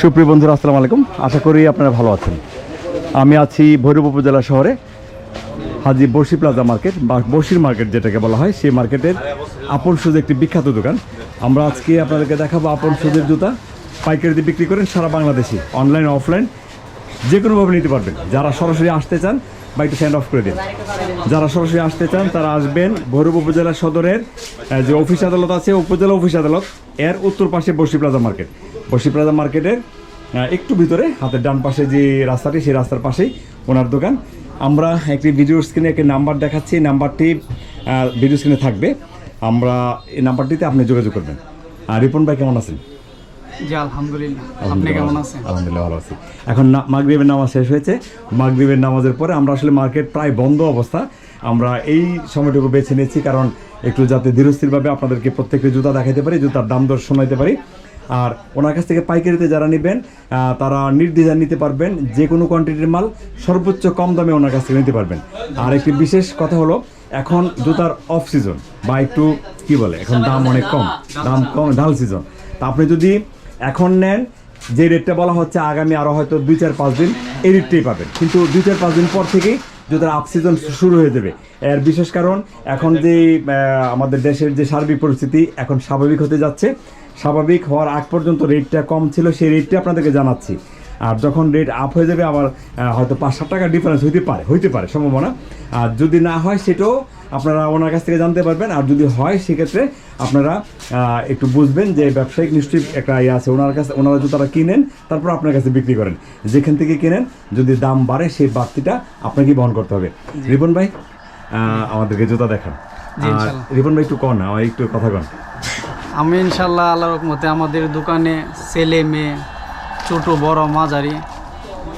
সুপ্রিয় বন্ধুরা, আসসালামু আলাইকুম। আশা করি আপনারা ভালো আছেন। আমি আছি ভৈরব উপজেলা শহরে, হাজি বর্ষি প্লাজা মার্কেট, বা বর্ষির মার্কেট যেটাকে বলা হয়, সেই মার্কেটের আপন সুজ একটি বিখ্যাত দোকান। আমরা আজকে আপনাদেরকে দেখাবো আপন সুজের জুতা পাইকারিতে বিক্রি করেন সারা বাংলাদেশে, অনলাইন, অফলাইন, যে কোনোভাবে নিতে পারবেন। যারা সরাসরি আসতে চান বা একটু স্যান্ড অফ করে দিন। যারা সরাসরি আসতে চান, তারা আসবেন ভৈরব উপজেলা সদরের যে অফিস আদালত আছে, উপজেলা অফিস আদালত, এর উত্তর পাশে বসি প্লাজা মার্কেট। বসি প্লাজা মার্কেটের একটু ভিতরে হাতের ডান পাশে যে রাস্তাটি সেই রাস্তার পাশেই ওনার দোকান। আমরা একটি ভিডিও স্ক্রিনে একটি নাম্বার দেখাচ্ছি নাম্বারটি ভিডিও স্ক্রিনে থাকবে। আমরা এই নাম্বারটিতে আপনি যোগাযোগ করবেন। আর রিপন ভাই কেমন আছেন? জি আলহামদুলিল্লাহ। আপনি কেমন আছেন? আলহামদুলিল্লাহ ভালো আছি। এখন মাগরিবের নামাজ শেষ হয়েছে। মাগরিবের নামাজের পরে আমরা আসলে মার্কেট প্রায় বন্ধ অবস্থা। আমরা এই সময়টুকু বেছে নিয়েছি কারণ একটু যাতে ধীরস্থিরভাবে আপনাদেরকে প্রত্যেকটি জুতা দেখাতে পারি জুতার দাম দর শোনাইতে পারি। আর ওনার কাছ থেকে পাইকারিতে যারা নেবেন তারা নির্দ্বিধায় নিতে পারবেন, যে কোনো কোয়ান্টিটির মাল সর্বোচ্চ কম দামে ওনার কাছ থেকে নিতে পারবেন। আর একটি বিশেষ কথা হলো, এখন জুতার অফ সিজন বা একটু কি বলে, এখন দাম অনেক কম, দাম কম, ঢাল সিজন তা আপনি যদি এখন নেন, যে রেটটা বলা হচ্ছে আগামী আরও হয়তো দুই, চার, পাঁচ দিন, এই রেটটাই পাবেন। কিন্তু দুই, চার, পাঁচ দিন পর থেকেই জুতার আপ সিজন শুরু হয়ে যাবে। এর বিশেষ কারণ, এখন যে আমাদের দেশের যে সার্বিক পরিস্থিতি, এখন স্বাভাবিক হতে যাচ্ছে। স্বাভাবিক হওয়ার আগ পর্যন্ত রেটটা কম ছিল সেই রেটটা আপনাদেরকে জানাচ্ছি। আর যখন রেট আপ হয়ে যাবে আবার হয়তো পাঁচ সাত টাকা ডিফারেন্স হইতে পারে হইতে পারে সম্ভাবনা। আর যদি না হয় সেটাও আপনারা ওনার কাছ থেকে জানতে পারবেন। আর যদি হয় সেক্ষেত্রে আপনারা একটু বুঝবেন যে ব্যবসায়িক নিশ্চয়ই একটা ইয়ে আছে ওনার কাছে ওনারা জুতাটা কিনেন তারপর আপনার কাছে বিক্রি করেন। যেখান থেকে কিনেন যদি দাম বাড়ে সেই বাড়তিটা আপনাকে বহন করতে হবে। রিপন ভাই আমাদেরকে জুতা দেখান। আর। রিপন ভাই একটু কন আমার একটু কথা কন। আমি ইনশাল্লাহ আল্লাহর মতে আমাদের দোকানে ছেলে মেয়ে ছোটো বড় মাঝারি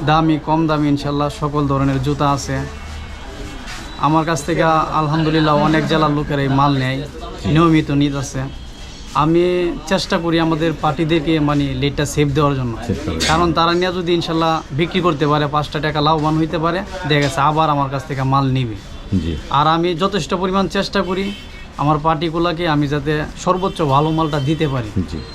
দামি কম দামি ইনশাল্লাহ সকল ধরনের জুতা আছে। আমার কাছ থেকে আলহামদুলিল্লাহ অনেক জেলার লোকের এই মাল নেয় নিয়মিত নিত আছে আমি চেষ্টা করি আমাদের পার্টিদেরকে মানে লেটটা সেভ দেওয়ার জন্য। কারণ তারা নিয়ে যদি ইনশাল্লাহ বিক্রি করতে পারে পাঁচটা টাকা লাভবান হইতে পারে দেখা গেছে আবার আমার কাছ থেকে মাল নিবে। আর আমি যথেষ্ট পরিমাণ চেষ্টা করি আমার পার্টিগুলোকে আমি যাতে সর্বোচ্চ ভালো মালটা দিতে পারি।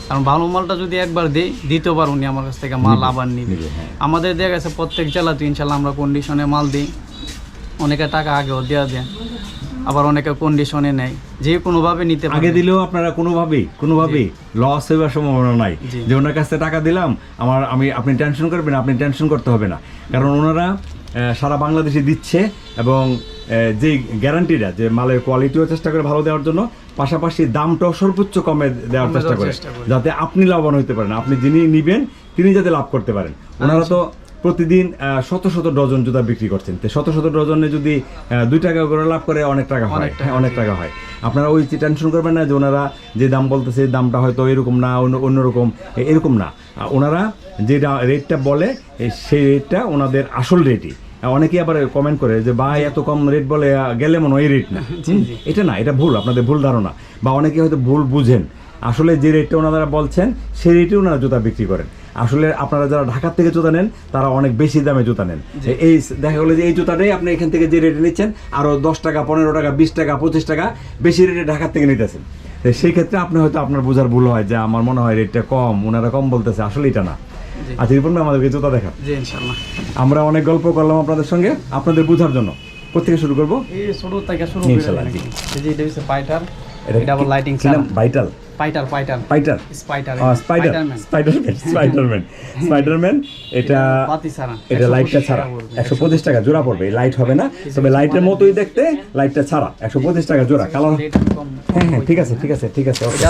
কারণ ভালো মালটা যদি একবার দিই দ্বিতীয়বার উনি আমার কাছ থেকে মাল আবার নিবে। হ্যাঁ। আমাদের দেখা গেছে প্রত্যেক জেলাতে ইনশাল্লাহ আমরা কন্ডিশনে মাল দিই। অনেকে টাকা আগেও দেওয়া দেয় আবার অনেকে কন্ডিশনে নেয়। যে কোনোভাবে নিতে আগে দিলেও আপনারা কোনোভাবেই কোনোভাবেই লস হওয়ার সম্ভাবনা নাই। যে ওনার কাছে টাকা দিলাম আমার আমি আপনি টেনশন করবেন আপনি টেনশন করতে হবে না। কারণ ওনারা সারা বাংলাদেশে দিচ্ছে এবং যে গ্যারান্টিটা যে মালের কোয়ালিটিও চেষ্টা করে ভালো দেওয়ার জন্য পাশাপাশি দামটাও সর্বোচ্চ কমে দেওয়ার চেষ্টা করে যাতে আপনি লাভবান হতে পারেন। আপনি যিনি নিবেন তিনি যাতে লাভ করতে পারেন। ওনারা তো প্রতিদিন শত শত ডজন জুতা বিক্রি করছেন। তো শত শত ডজনে যদি দুই টাকা করে লাভ করে অনেক টাকা হয়। অনেক টাকা, হ্যাঁ, হয়। আপনারা ওই টেনশন করবেন না যে ওনারা যে দাম বলতেছে দামটা হয়তো এরকম না অন্য অন্যরকম এরকম না। ওনারা যে রেটটা বলে সেই রেটটা ওনাদের আসল রেটই। অনেকেই আবার কমেন্ট করে যে ভাই এত কম রেট বলে গেলে মনে হয় রেট না। এটা না এটা ভুল আপনাদের ভুল ধারণা। বা অনেকে হয়তো ভুল বুঝেন। আসলে যে রেটটা ওনারা বলছেন সেই রেটে ওনারা জুতা বিক্রি করেন। আসলে আপনারা যারা ঢাকার থেকে জুতা নেন তারা অনেক বেশি দামে জুতা নেন। এই দেখা গেলো যে এই জুতাটাই আপনি এখান থেকে যে রেটে নিচ্ছেন আরও দশ টাকা পনেরো টাকা বিশ টাকা পঁচিশ টাকা বেশি রেটে ঢাকার থেকে নিতেছেন। তো সেই ক্ষেত্রে আপনি হয়তো আপনার বোঝার ভুল হয় যে আমার মনে হয় রেটটা কম। ওনারা কম বলতেছে আসলে এটা না। আচ্ছা রিপন ভাই আমাদেরকে জুতা জি আমরা অনেক গল্প করলাম আপনাদের সঙ্গে আপনাদের বোঝার জন্য। কোথেকে শুরু করব? এই ছোট থেকে শুরু ইনশাল্লাহ, জি। এই এটা হচ্ছে পাইটার এটা আবার লাইটিং ভাইটাল পাইটার? পাইটার পাইটার। Spider spider Spiderman Spiderman Spiderman Spiderman এটা বাতি ছাড়া। এটা লাইটটা ছাড়া। টাকা পড়বে। একশো পঁচিশ টাকা জোড়া পড়বে লাইট হবে না। তবে লাইটের মতোই দেখতে লাইটটা ছাড়া। একশো পঁচিশ টাকা জোড়া কালার হ্যাঁ হ্যাঁ ঠিক আছে ঠিক আছে ঠিক আছে. এটা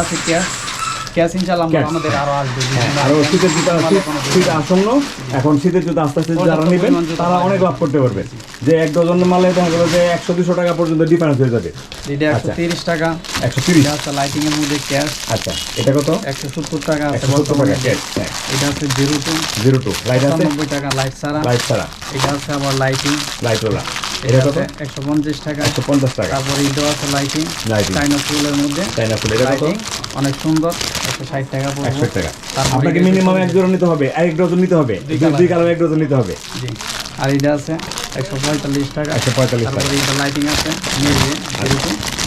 ক্যাশ ইনশাল্লাহ আমাদের আরও আসবে আরও শীতের জুতা শীত- শীত আসন্ন। এখন শীতের জুতা আস্তে আস্তে যারা নেবেন তারা অনেক লাভ করতে পারবে। যে এক ডজন মালে দেখা গেলো যে একশো দুশো টাকা পর্যন্ত ডিফারেন্স হয়ে যাবে। এটা একশো। তিরিশ টাকা। একশো তিরিশ। এটা লাইটিং এর মধ্যে ক্যাশ আচ্ছা এটা কত? একশো সত্তর টাকা আছে একশো সত্তর টাকা বর্তমানে। হ্যাঁ। এটা আছে zero two zero two light আছে? পঁচানব্বই টাকা লাইট ছাড়া। লাইট ছাড়া। এটা আছে আবার লাইটিং লাইটওয়ালা এটা কত? আছে একশো পঞ্চাশ টাকা। একশো পঞ্চাশ টাকা। তারপরে এটা আছে লাইটিং লাইটিং চাইনা ফুলের মধ্যে। চাইনা ফুল এটা কত? অনেক সুন্দর। একশো ষাট টাকা পড়বে। একশো টাকা। আপনাকে মিনিমাম এক ডজন নিতে হবে এক ডজন নিতে হবে দুই কালার। এক ডজন নিতে হবে। জি। আর এটা আছে একশো পঁয়তাল্লিশ টাকা। একশো পঁয়তাল্লিশ টাকা। তারপরে এটা লাইটিং আছে মিলবে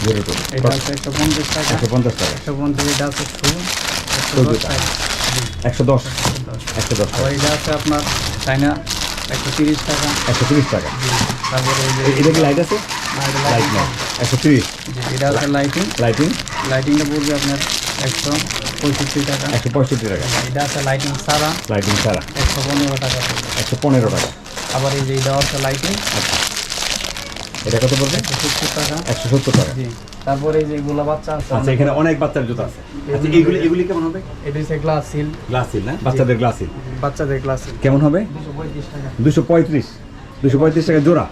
জিরো টু এটা আছে একশো পঞ্চাশ টাকা। একশো পঞ্চাশ টাকা। একশো পঞ্চাশ এটা আছে শু একশো শু দশ জুতা। টাকা। জি। একশো দশ। একশো দশ এটা আছে আপনার চাইনা একশো তিরিশ টাকা। একশো তিরিশ টাকা। তারপরে এটা কি লাইট আছে? লাইট একশো তিরিশ। জি, এটা আছে লাইটিং লাইটিং লাইটিংটা পড়বে আপনার একশো পঁয়ষট্টি টাকা। একশো পঁয়ষট্টি টাকা। এটা আছে লাইটিং ছাড়া। লাইটিং ছাড়া। একশো পনেরো টাকা একশো পনেরো টাকা। আবার এই যে এটা আছে লাইটিং এটা কত পড়বে? সত্তর টাকা। একশো সত্তর টাকা। জি। তারপরে এই যে এগুলো বাচ্চা আছে আচ্ছা এখানে অনেক বাচ্চার জুতা আছে। আচ্ছা এগুলি এগুলি কেমন হবে? এটা হচ্ছে গ্লাস সিল গ্লাস সিল না? বাচ্চাদের গ্লাস সিল বাচ্চাদের গ্লাস সিল কেমন হবে? দুশো পঁয়ত্রিশ টাকা। দুশো পঁয়ত্রিশ টাকা জোড়া।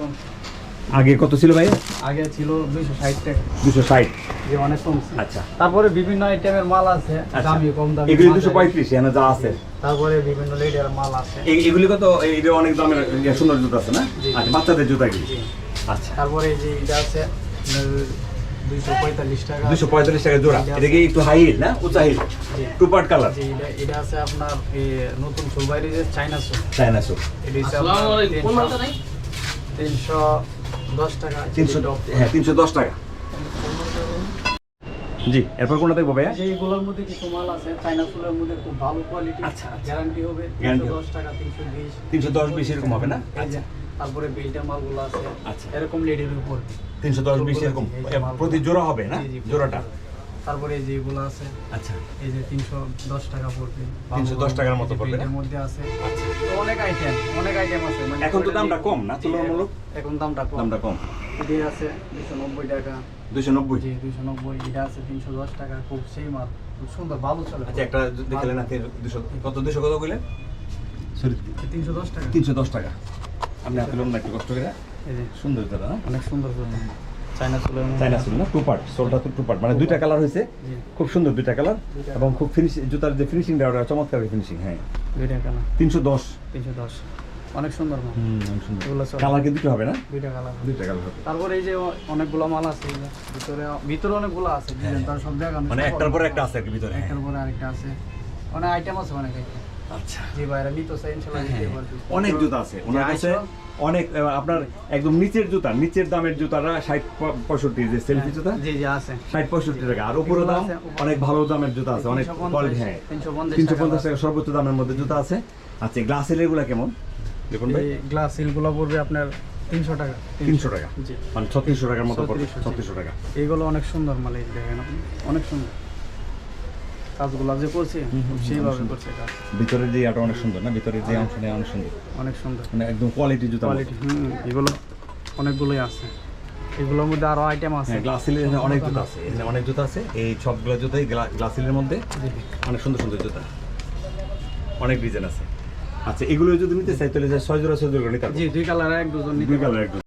আগে কত ছিল ভাই? আগে ছিল দুইশো ষাট টাকা। দুশো ষাট। যে অনেক কমছে আচ্ছা। তারপরে বিভিন্ন আইটেমের মাল আছে দামি কম দামি এগুলি দুশো পঁয়ত্রিশ এখানে যা আছে। তারপরে বিভিন্ন লেডের মাল আছে। এগুলি কত? এটা অনেক দামের ইয়ে সুন্দর জুতা আছে না। আচ্ছা বাচ্চাদের জুতা কি? জি। আচ্ছা। তারপরে এই যে এটা আছে দুইশো পঁয়তাল্লিশ টাকা। দুশো পঁয়তাল্লিশ টাকা জোড়া। এটা কি একটু হাই হিল না? উঁচা হিল জি। টু পার্ট কালার যে এটা আছে আপনার এই নতুন চাইনা এটা হচ্ছে তিনশো তিনশো হ্যাঁ তিনশো দশ টাকা। জি এরপর কোনটা দেখব ভাইয়া? এইগুলোর মধ্যে কিছু মাল আছে চাইনা ফুলের মধ্যে খুব ভালো কোয়ালিটি আচ্ছা, আচ্ছা। গ্যারান্টি হবে Guarantee তিনশো দশ টাকা তিনশো বিশ। তিনশো দশ বিশ এরকম হবে না? আচ্ছা। তারপরে বেলটা মালগুলো আছে আচ্ছা। এরকম লেডির উপর। তিনশো দশ বিশ এরকম। প্রতি জোড়া হবে না? জোড়াটা? তারপরে এই যেগুলো আছে আচ্ছা। এই যে তিনশো দশ টাকা পড়বে। 310 টাকার মতো পড়বে, এর মধ্যে আছে। তো অনেক আইটেম অনেক আইটেম আছে মানে এখন তো দামটা কম না, তুলনামূলক? এখন দামটা কম। দামটা কম। এটি আছে দুশো নব্বই টাকা। দুশো নব্বই? জি দুশো নব্বই এটা আছে তিনশো দশ টাকা খুব সেই মাল খুব সুন্দর ভালো চলে। আচ্ছা একটা দেখলে না দুশো কত দুশো কত বললেন সরি তিনশো দশ টাকা। তিনশো দশ টাকা। আপনি না একটু কষ্ট করে। এই যে। সুন্দর জুতা না অনেক সুন্দর জুতো চাইনা চুলের মধ্যে। চাইনা না টু পার্ট সোলটা তো টু পার্ট মানে দুইটা কালার হয়েছে খুব সুন্দর দুইটা কালার এবং খুব ফিনিশ জুতার যে ফিনিশিংটা ওটা চমৎকার ফিনিশিং হ্যাঁ। দুইটা কালার তিনশো দশ। তিনশো দশ। অনেক সুন্দর কালার কি দুটো হবে না? দুইটা কালার দুইটা কালার হবে। তারপরে এই যে অনেকগুলো মাল আছে ভিতরে ভিতরে অনেকগুলো আছে তার সব দেখানো মানে একটার পরে একটা আছে ভিতরে হ্যাঁ। একটার পরে আরেকটা আছে। অনেক আইটেম আছে অনেক আইটেম আচ্ছা। জি ভাইরা নিতে চাই ইনশাআল্লাহ নিতে পারবে। অনেক জুতা আছে। ওনার কাছে অনেক আপনার একদম নিচের জুতা নিচের দামের জুতারা ষাট পঁয়ষট্টি যে সেলফি জুতা জি জি আছে। ষাট পঁয়ষট্টি টাকা। আর উপরে দাম অনেক ভালো দামের জুতা আছে অনেক কোয়ালিটি হ্যাঁ। তিনশো পঞ্চাশ টাকা। সর্বোচ্চ দামের মধ্যে জুতা আছে। আচ্ছা গ্লাসের এগুলা কেমন? দেখুন ভাই। গ্লাস সিলগুলো পড়বে আপনার তিনশো টাকা। তিনশো টাকা? মানে ছত্রিশশো টাকার মতো পড়বে ছত্রিশশো টাকা। এইগুলো অনেক সুন্দর মাল দেখেন আপনি। অনেক সুন্দর। কাজগুলো যে করছে সেইভাবে করছে কাজ। ভিতরের যে আটা অনেক সুন্দর না? ভিতরের যে অংশ নেই অনেক সুন্দর। অনেক সুন্দর। মানে একদম কোয়ালিটি জুতা কোয়ালিটি হুম এগুলো অনেকগুলোই আছে। এগুলোর মধ্যে আরও আইটেম আছে। হ্যাঁ গ্লাস সিলের অনেক জুতা আছে। এখানে অনেক জুতা আছে। এই সবগুলো জুতাই গ্লাস সিলের মধ্যে অনেক সুন্দর সুন্দর জুতা। অনেক ডিজাইন আছে। আচ্ছা এগুলো যদি নিতে চাই তাহলে ছয় জোড়া ছয় জোড়া নিতে জি দুই কালার এক দুজন দুই কালার এক